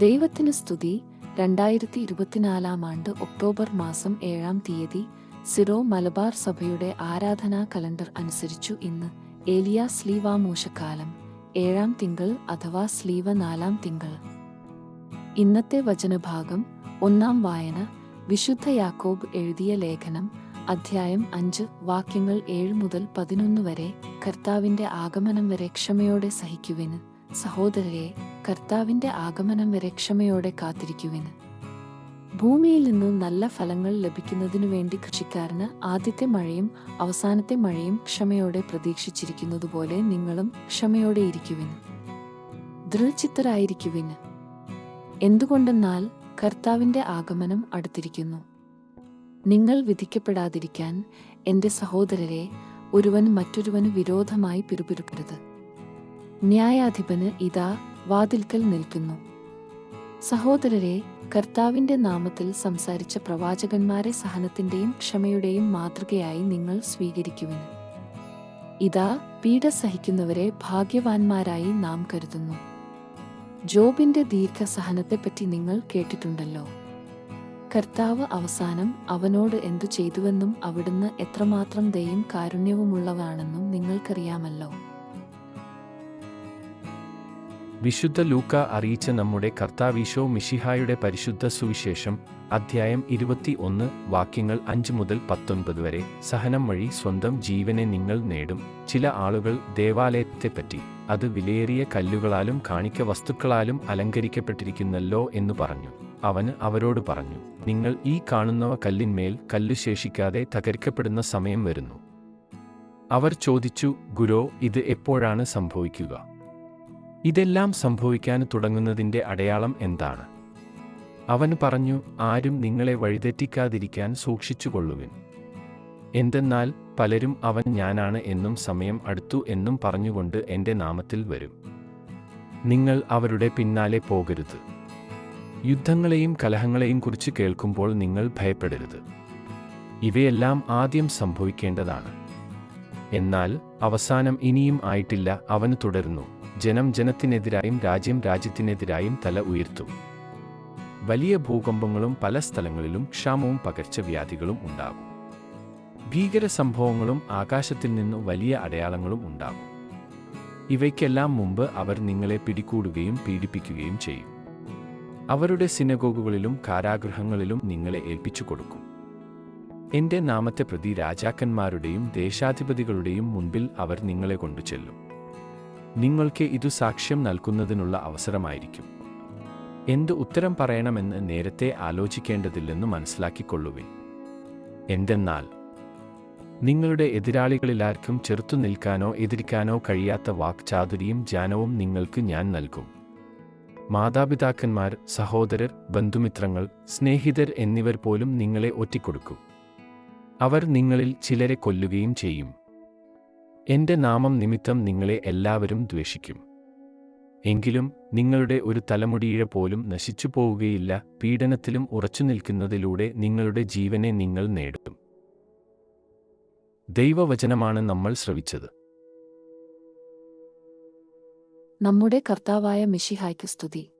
ദൈവത്തിന് സ്തുതി. രണ്ടായിരത്തി ഇരുപത്തിനാലാം ആണ്ട് ഒക്ടോബർ മാസം ഏഴാം തീയതി സിറോ മലബാർ സഭയുടെ ആരാധനാ കലണ്ടർ അനുസരിച്ചു ഇന്ന് ഏലിയ സ്ലീവാമൂശക്കാലം ഏഴാം തിങ്കൾ അഥവാ സ്ലീവ നാലാം തിങ്കൾ. ഇന്നത്തെ വചനഭാഗം ഒന്നാം വായന. വിശുദ്ധ യാക്കോബ് എഴുതിയ ലേഖനം. അധ്യായം അഞ്ച്. വാക്യങ്ങൾ ഏഴ് മുതൽ പതിനൊന്ന് വരെ കർത്താവിന്റെ ആഗമനം വരെ ക്ഷമയോടെ സഹിക്കുവിന് സഹോദരരെ കർത്താവിന്റെ ആഗമനം വരെ ക്ഷമയോടെ കാത്തിരിക്കുവിന് ഭൂമിയിൽ നിന്ന് നല്ല ഫലങ്ങൾ ലഭിക്കുന്നതിനു വേണ്ടി കൃഷിക്കാരന് ആദ്യത്തെ മഴയും അവസാനത്തെ മഴയും ക്ഷമയോടെ പ്രതീക്ഷിച്ചിരിക്കുന്നതുപോലെ നിങ്ങളും ക്ഷമയോടെ ഇരിക്കുവിന് ദൃഢചിത്തരായിരിക്കുവിന് എന്തുകൊണ്ടെന്നാൽ കർത്താവിന്റെ ആഗമനം അടുത്തിരിക്കുന്നു. നിങ്ങൾ വിധിക്കപ്പെടാതിരിക്കാൻ എന്റെ സഹോദരരെ ഒരുവൻ മറ്റൊരുവന് വിരോധമായി പിറുപിറുക്കരുത്. ന്യായാധിപന് ഇതാ വാതിൽക്കൽ നിൽക്കുന്നു. സഹോദരരെ കർത്താവിന്റെ നാമത്തിൽ സംസാരിച്ച പ്രവാചകന്മാരെ സഹനത്തിന്റെയും ക്ഷമയുടെയും മാതൃകയായി നിങ്ങൾ സ്വീകരിക്കുവിന് ഇതാ പീഡ സഹിക്കുന്നവരെ ഭാഗ്യവാന്മാരായി നാം കരുതുന്നു. ജോബിന്റെ ദീർഘസഹനത്തെപ്പറ്റി നിങ്ങൾ കേട്ടിട്ടുണ്ടല്ലോ. കർത്താവ് അവസാനം അവനോട് എന്തു ചെയ്തുവെന്നും അവിടുന്ന് എത്രമാത്രം ദയും കാരുണ്യവുമുള്ളവാണെന്നും നിങ്ങൾക്കറിയാമല്ലോ. വിശുദ്ധ ലൂക്ക അറിയിച്ച നമ്മുടെ കർത്താവീശോ മിഷിഹായുടെ പരിശുദ്ധ സുവിശേഷം അധ്യായം ഇരുപത്തി ഒന്ന് വാക്യങ്ങൾ അഞ്ച് മുതൽ പത്തൊൻപത് വരെ. സഹനം വഴി സ്വന്തം ജീവനെ നിങ്ങൾ നേടും. ചില ആളുകൾ ദേവാലയത്തെപ്പറ്റി അത് വിലയേറിയ കല്ലുകളാലും കാണിക്ക വസ്തുക്കളാലും അലങ്കരിക്കപ്പെട്ടിരിക്കുന്നല്ലോ എന്ന് പറഞ്ഞു. അവന് അവരോട് പറഞ്ഞു നിങ്ങൾ ഈ കാണുന്നവ കല്ലിന്മേൽ കല്ലു ശേഷിക്കാതെ തകരിക്കപ്പെടുന്ന സമയം വരുന്നു അവർ ചോദിച്ചു ഗുരോ ഇത് എപ്പോഴാണ് സംഭവിക്കുക? ഇതെല്ലാം സംഭവിക്കാൻ തുടങ്ങുന്നതിന്റെ അടയാളം എന്താണ്? അവൻ പറഞ്ഞു ആരും നിങ്ങളെ വഴിതെറ്റിക്കാതിരിക്കാൻ സൂക്ഷിച്ചുകൊള്ളുവിൻ. എന്തെന്നാൽ പലരും അവൻ ഞാനാണ് എന്നും സമയം അടുത്തു എന്നും പറഞ്ഞുകൊണ്ട് എന്റെ നാമത്തിൽ വരും. നിങ്ങൾ അവരുടെ പിന്നാലെ പോകരുത്. യുദ്ധങ്ങളെയും കലഹങ്ങളെയും കുറിച്ച് കേൾക്കുമ്പോൾ നിങ്ങൾ ഭയപ്പെടരുത്. ഇവയെല്ലാം ആദ്യം സംഭവിക്കേണ്ടതാണ്. എന്നാൽ അവസാനം ഇനിയും ആയിട്ടില്ല അവന് തുടരുന്നു. ജനം ജനത്തിനെതിരായും രാജ്യം രാജ്യത്തിനെതിരായും തല ഉയർത്തും. വലിയ ഭൂകമ്പങ്ങളും പല സ്ഥലങ്ങളിലും ക്ഷാമവും പകർച്ചവ്യാധികളും ഉണ്ടാകും. ഭീകര സംഭവങ്ങളും ആകാശത്തിൽ നിന്ന് വലിയ അടയാളങ്ങളും ഉണ്ടാകും. ഇവയ്ക്കെല്ലാം മുമ്പ് അവർ നിങ്ങളെ പിടികൂടുകയും പീഡിപ്പിക്കുകയും ചെയ്യും. അവരുടെ സിനഗോഗുകളിലും കാരാഗ്രഹങ്ങളിലും നിങ്ങളെ ഏൽപ്പിച്ചു കൊടുക്കും. എന്റെ നാമത്തെ പ്രതി രാജാക്കന്മാരുടെയും ദേശാധിപതികളുടെയും മുൻപിൽ അവർ നിങ്ങളെ കൊണ്ടു ചെല്ലും നിങ്ങൾക്ക് ഇതു സാക്ഷ്യം നൽകുന്നതിനുള്ള അവസരമായിരിക്കും. എന്ത് ഉത്തരം പറയണമെന്ന് നേരത്തെ ആലോചിക്കേണ്ടതില്ലെന്ന് മനസ്സിലാക്കിക്കൊള്ളുവിൻ. എന്തെന്നാൽ നിങ്ങളുടെ എതിരാളികളിലാർക്കും ചെറുത്തു നിൽക്കാനോ എതിരിക്കാനോ കഴിയാത്ത വാക്ചാതുരിയും ജ്ഞാനവും നിങ്ങൾക്ക് ഞാൻ നൽകും. മാതാപിതാക്കന്മാർ സഹോദരർ ബന്ധുമിത്രങ്ങൾ സ്നേഹിതർ എന്നിവർ പോലും നിങ്ങളെ ഒറ്റിക്കൊടുക്കും. അവർ നിങ്ങളിൽ ചിലരെ കൊല്ലുകയും ചെയ്യും. എന്റെ നാമം നിമിത്തം നിങ്ങളെ എല്ലാവരും ദ്വേഷിക്കും. എങ്കിലും നിങ്ങളുടെ ഒരു തലമുടിയിഴ പോലും നശിച്ചു പോവുകയില്ല പീഡനത്തിലും ഉറച്ചു നിൽക്കുന്നതിലൂടെ നിങ്ങളുടെ ജീവനെ നിങ്ങൾ നേടും. ദൈവവചനമാണ് നമ്മൾ ശ്രവിച്ചത്. നമ്മുടെ കർത്താവായ മിഷിഹായ്ക്ക് സ്തുതി.